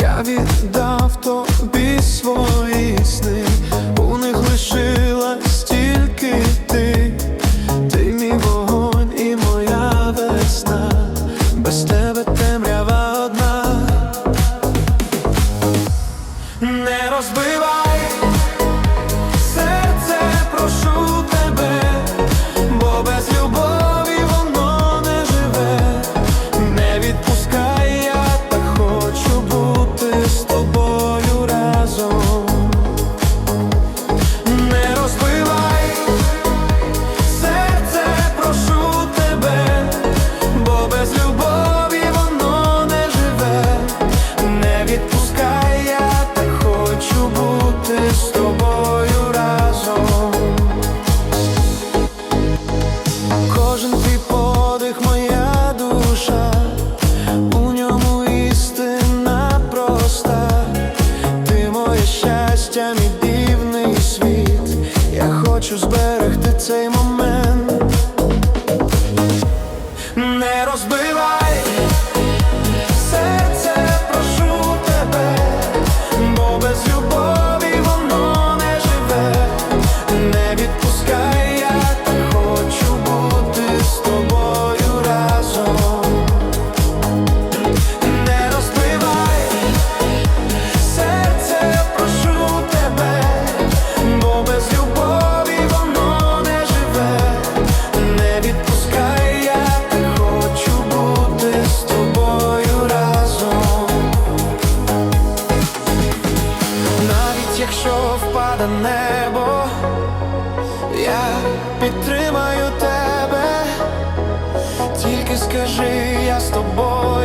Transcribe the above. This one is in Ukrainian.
Я віддав тобі свої. щастя, мій дивний світ, я хочу зберегти цей момент, не розбивай. якщо впаде небо, я підтримаю тебе, тільки скажи я з тобою.